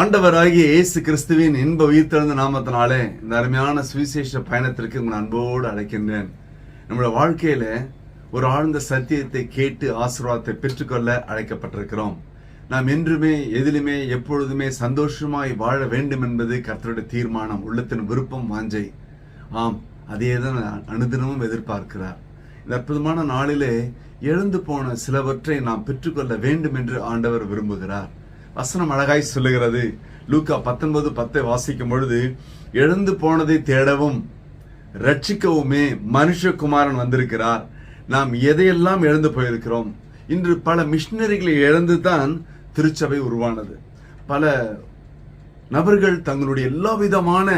ஆண்டவராகிய இயேசு கிறிஸ்துவின் இன்ப உயிர்த்தெழுந்த நாமத்தினாலே இந்த அருமையான சுவிசேஷ பயணத்திற்கு உங்கள் அன்போடு அழைக்கின்றேன். நம்மளோட வாழ்க்கையில ஒரு ஆழ்ந்த சத்தியத்தை கேட்டு ஆசீர்வாதத்தை பெற்றுக்கொள்ள அழைக்கப்பட்டிருக்கிறோம். நாம் என்றுமே எதிலுமே எப்பொழுதுமே சந்தோஷமாய் வாழ வேண்டும் என்பது கர்த்தருடைய தீர்மானம் உள்ளத்தின் விருப்பம் வாஞ்சை. ஆம் அதே தான் அனுதினமும் எதிர்பார்க்கிறார். இந்த அற்புதமான நாளிலே எழுந்து போன சிலவற்றை நாம் பெற்றுக்கொள்ள வேண்டும் என்று ஆண்டவர் விரும்புகிறார். வசனம் அழகாய் சொல்லுகிறது. லூக்கா பத்தொன்பது பத்தை வாசிக்கும் பொழுது எழுந்து போனதை தேடவும் ரட்சிக்கவுமே மனுஷகுமாரன் வந்திருக்கிறார். நாம் எதையெல்லாம் இழந்து போயிருக்கிறோம்? இன்று பல மிஷினரிகளை இழந்து தான் திருச்சபை உருவானது. பல நபர்கள் தங்களுடைய எல்லா விதமான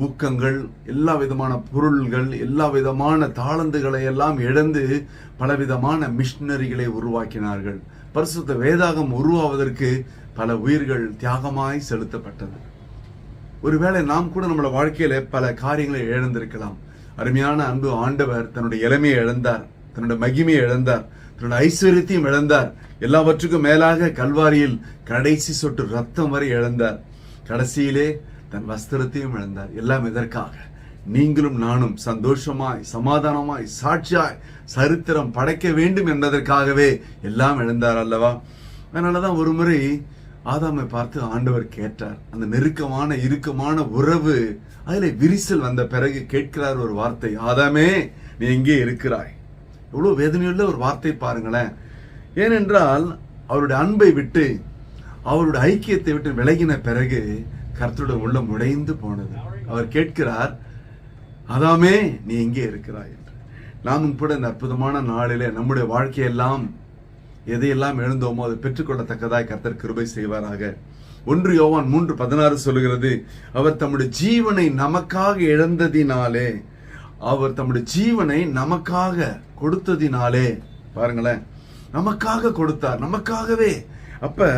ஊக்கங்கள் எல்லா விதமான பொருள்கள் எல்லா விதமான தாளந்துகளை எல்லாம் இழந்து பலவிதமான மிஷினரிகளை உருவாக்கினார்கள். பரிசுத்த வேதாகம் உருவாவதற்கு பல உயிர்கள் தியாகமாய் செலுத்தப்பட்டது. ஒருவேளை நாம் கூட நம்மளோட வாழ்க்கையில பல காரியங்களை இழந்திருக்கலாம். அருமையான அன்பு ஆண்டவர் தன்னுடைய இளமையை இழந்தார் தன்னுடைய மகிமையை இழந்தார் தன்னுடைய ஐஸ்வர்யத்தையும் இழந்தார். எல்லாவற்றுக்கும் மேலாக கல்வாரியில் கடைசி சொட்டு ரத்தம் வரை இழந்தார். கடைசியிலே தன் வஸ்திரத்தையும் இழந்தார். எல்லாம் எதற்காக? நீங்களும் நானும் சந்தோஷமாய் சமாதானமாய் சாட்சியாய் சரித்திரம் படைக்க வேண்டும் என்பதற்காகவே எல்லாம் இழந்தார் அல்லவா? அதனாலதான் ஒரு முறை ஆதாமை பார்த்து ஆண்டவர் கேட்டார். அந்த நெருக்கமான இறுக்கமான உறவு அதில் விரிசல் வந்த பிறகு கேட்கிறார் ஒரு வார்த்தை ஆதாமே நீ எங்கே இருக்கிறாய்? எவ்வளோ வேதனையுள்ள ஒரு வார்த்தை பாருங்களேன். ஏனென்றால் அவருடைய அன்பை விட்டு அவருடைய ஐக்கியத்தை விட்டு விலகின பிறகு கர்த்தருடைய உள்ளம் உடைந்து போனது. அவர் கேட்கிறார் அதாமே நீ எங்கே இருக்கிறாய்? என்று. நாமும் கூட இந்த அற்புதமான நாளிலே நம்முடைய வாழ்க்கையெல்லாம் எதையெல்லாம் எழுந்தோமோ அதை பெற்றுக்கொள்ளத்தக்கதாய் கர்த்தர் கிருபை செய்வாராக. ஒன்று யோவான் மூன்று பதினாறு சொல்லுகிறது அவர் தம்முடைய ஜீவனை நமக்காக இழந்ததினாலே அவர் தம்முடைய ஜீவனை நமக்காக கொடுத்ததினாலே பாருங்களேன் நமக்காக கொடுத்தார் நமக்காகவே. அப்ப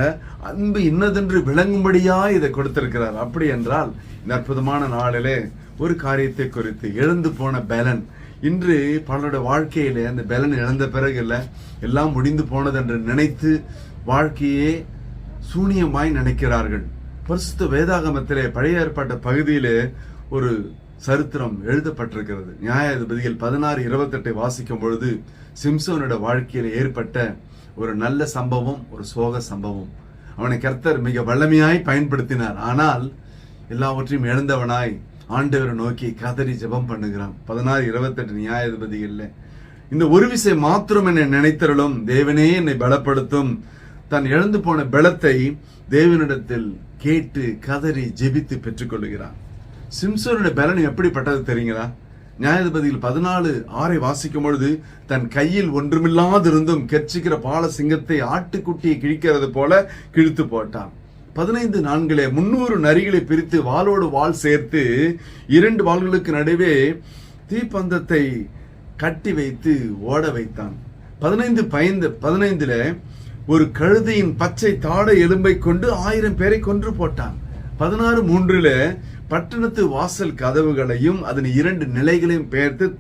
அன்பு இன்னதென்று விளங்கும்படியா இதை கொடுத்திருக்கிறார். அப்படி என்றால் இந்த அற்புதமான நாளிலே ஒரு காரியத்தை குறித்து எழுந்து போன பலன் இன்று பலருடைய வாழ்க்கையில அந்த பலன் இழந்த பிறகு இல்லை எல்லாம் முடிந்து போனது என்று நினைத்து வாழ்க்கையே சூனியமாய் நினைக்கிறார்கள். பரிசுத்த வேதாகமத்திலே பழைய ஏற்பட்ட பகுதியிலே ஒரு சரித்திரம் எழுதப்பட்டிருக்கிறது. நியாயாதிபதிகள் பதினாறு இருபத்தெட்டை வாசிக்கும் பொழுது சிம்சோனோட வாழ்க்கையில் ஏற்பட்ட ஒரு நல்ல சம்பவம் ஒரு சோக சம்பவம். அவனை கர்த்தர் மிக வல்லமையாய் பயன்படுத்தினார். ஆனால் எல்லாவற்றையும் இழந்தவனாய் ஆண்டவரை நோக்கி கதறி ஜெபம் பண்ணுகிறான். பதினாறு இருபத்தெட்டு நியாயாதிபதிகள்ல இந்த ஒரு விசை மாத்திரம் என்னை நினைத்தருளும் தேவனே என்னை பலப்படுத்தும். தன் இழந்து போன பலத்தை தேவனிடத்தில் கேட்டு கதறி ஜெபித்து பெற்றுக்கொள்கிறான் சிம்சோனுடைய பலன் எப்படிப்பட்டது தெரியுங்களா? நியாயாதிபதியில் பதினாலு ஆறை வாசிக்கும் பொழுது தன் கையில் ஒன்றுமில்லாதிருந்தும் கெர்ச்சிக்கிற பால சிங்கத்தை ஆட்டுக்குட்டியை கிழிக்கிறது போல கிழித்து போட்டான். பதினைந்து நான்களே முன்னூறு நரிகளை பிரித்து வாளோடு வாள் சேர்த்து இரண்டு வாள்களுக்கு நடுவே தீப்பந்தத்தை கட்டி வைத்து ஓட வைத்தான். பதினைந்து பயந்து பதினைந்துல ஒரு கழுதையின் பச்சை தாடை எலும்பை கொண்டு ஆயிரம் பேரை கொன்று போட்டான். பதினாறு மூன்றுல பட்டணத்து வாசல் கதவுகளையும் அதன் இரண்டு நிலைகளையும் பெயர்த்து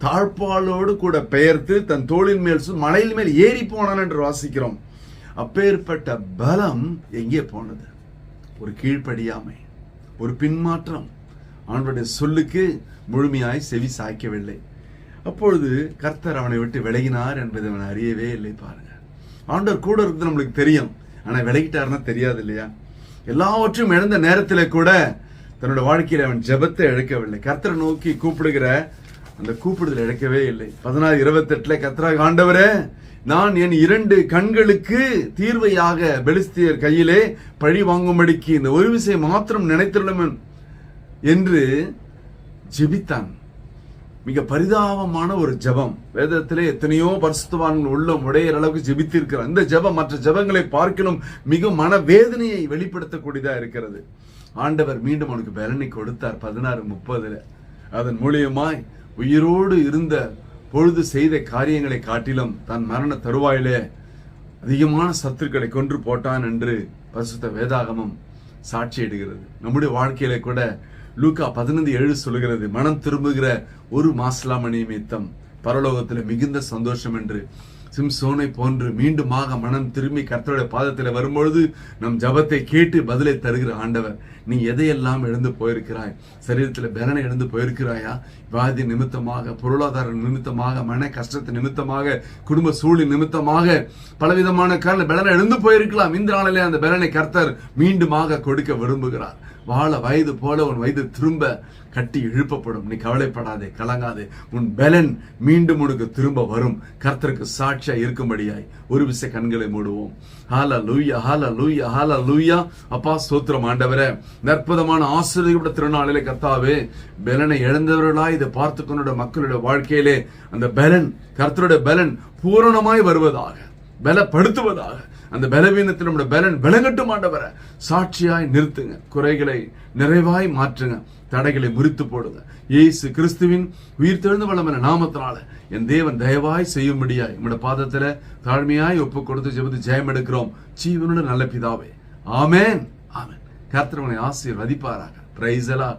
தாழ்பாலோடு கூட பெயர்த்து தன் தோளின் மேல் சு- மலையின் மேல் ஏறி போனான் என்று வாசிக்கிறோம். அப்பேற்பட்ட பலம் எங்கே போனது? ஒரு கீழ்ப்படியாமை ஒரு பின்மாற்றம். அவனுடைய சொல்லுக்கு முழுமையாய் செவி சாய்க்கவில்லை. அப்பொழுது கர்த்தர் அவனை விட்டு விலகினார் என்பதை அவன் அறியவே இல்லை பாருங்க. ஆண்டவர் கூட இருக்கிறது நம்மளுக்கு தெரியும். ஆனால் விலகிட்டாருன்னா தெரியாது இல்லையா? எல்லாவற்றையும் இழந்த நேரத்தில் கூட தன்னோட வாழ்க்கையில் அவன் ஜெபத்தை இழக்கவில்லை. கர்த்தரை நோக்கி கூப்பிடுகிற அந்த கூப்பிடுதல் இழக்கவே இல்லை. பதினாறு இருபத்தெட்டுல கத்ரா ஆண்டவரே நான் என் இரண்டு கண்களுக்கு தீர்வையாக பெலிஸ்தியர் கையிலே பழி வாங்கும்படிக்கு இந்த ஒரு விஷயம் மாத்திரம் நினைத்துள்ளவன் என்று ஜெபித்தான். மிக பரிதாபமான ஒரு ஜெபம். வேதத்திலே எத்தனையோ பரிசுத்தவான்கள் உள்ளம் உடையிற அளவுக்கு ஜெபித்திருக்கிறார். இந்த ஜெபம் மற்ற ஜெபங்களை பார்க்கணும். மிக மனவேதனையை வெளிப்படுத்தக்கூடியதா இருக்கிறது. ஆண்டவர் மீண்டும் அவனுக்கு பலனை கொடுத்தார். பதினாறு முப்பதுல. அதன் மூலியமாய் உயிரோடு இருந்த பொழுது செய்த காரியங்களை காட்டிலும் தன் மரண தருவாயிலே அதிகமான சத்துருக்களை கொன்று போட்டான் என்று பரிசுத்த வேதாகமம் சாட்சியிடுகிறது. நம்முடைய வாழ்க்கையில கூட லூக்கா பதினைந்து ஏழு சொல்லுகிறது மனம் திரும்புகிற ஒரு மாசலாமணி நிமித்தம் பரலோகத்தில் மிகுந்த சந்தோஷம் என்று சிம்சோனை போன்று மீண்டுமாக மனம் திரும்பி கர்த்தருடைய பாதத்தில் வரும்பொழுது நம் ஜபத்தை கேட்டு பதிலை தருகிற ஆண்டவர். நீ எதையெல்லாம் எழுந்து போயிருக்கிறாய்? சரீரத்தில் பலனை எழுந்து போயிருக்கிறாயா? வியாதி நிமித்தமாக பொருளாதார நிமித்தமாக மன கஷ்டத்து நிமித்தமாக குடும்ப சூழல் நிமித்தமாக பலவிதமான காரணம் பலனை எழுந்து போயிருக்கலாம். இந்த நாளிலே அந்த பலனை கர்த்தர் மீண்டுமாக கொடுக்க விரும்புகிறார். வாழ வயது போல உன் வயது திரும்ப கட்டி இழுப்பப்படும். நீ கவலைப்படாதே கலங்காதே. உன் பலன் மீண்டும் உனக்கு திரும்ப வரும். கர்த்தருக்கு சாட்சியா இருக்கும்படியாய் ஒரு விசை கண்களை மூடுவோம். ஹால லூயா ஹால லூயா ஹால லூயா அப்பா சோத்திரம் ஆண்டவரே. அற்புதமான ஆசிரியப்பட்ட திருநாளிலே கர்த்தாவே பலனை இழந்தவர்களாய் இதை பார்த்து கொண்ட மக்களுடைய வாழ்க்கையிலே அந்த பலன் கர்த்தருடைய பலன் பூரணமாய் வருவதாக. பலப்படுத்துவதாக. அந்த பலவீனத்தில் நம்முடைய பலன் விளங்கட்டும் ஆண்டவர. சாட்சியாய் நிறுத்துங்க. குறைகளை நிறைவாய் மாற்றுங்க. தடைகளை முறித்து போடுங்க. இயேசு கிறிஸ்துவின் உயிர் தெழுந்து வளமன நாமத்தினால என் தேவன் தயவாய் செய்யும்படியாய் நம்முடைய பாதத்துல தாழ்மையாய் ஒப்பு கொடுத்து ஜெபத்து ஜெயம் எடுக்கிறோம். ஜீவனுடைய நல்ல பிதாவே. ஆமேன். ஆமேன். கர்த்தரவனை ஆசிரியர் ஆசீர்வதிப்பாராக. பிரைசலா